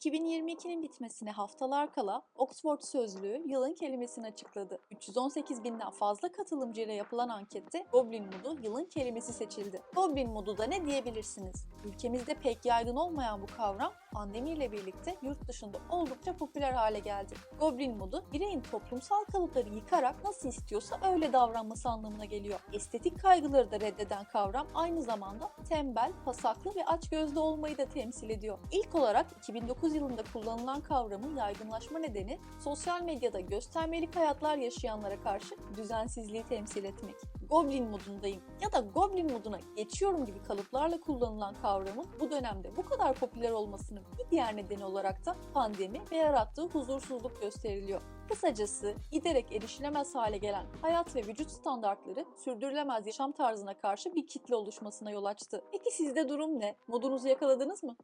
2022'nin bitmesine haftalar kala Oxford Sözlüğü yılın kelimesini açıkladı. 318 binden fazla katılımcıyla yapılan ankette Goblin Mood'u yılın kelimesi seçildi. Goblin Mood'u da ne diyebilirsiniz? Ülkemizde pek yaygın olmayan bu kavram pandemiyle birlikte yurt dışında oldukça popüler hale geldi. Goblin Mood'u bireyin toplumsal kalıpları yıkarak nasıl istiyorsa öyle davranması anlamına geliyor. Estetik kaygıları da reddeden kavram aynı zamanda tembel, pasaklı ve açgözlü olmayı da temsil ediyor. İlk olarak 2009 yılında kullanılan kavramın yaygınlaşma nedeni sosyal medyada göstermelik hayatlar yaşayanlara karşı düzensizliği temsil etmek. Goblin modundayım ya da Goblin moduna geçiyorum gibi kalıplarla kullanılan kavramın bu dönemde bu kadar popüler olmasının bir diğer nedeni olarak da pandemi ve yarattığı huzursuzluk gösteriliyor. Kısacası giderek erişilemez hale gelen hayat ve vücut standartları sürdürülemez yaşam tarzına karşı bir kitle oluşmasına yol açtı. Peki sizde durum ne? Modunuzu yakaladınız mı?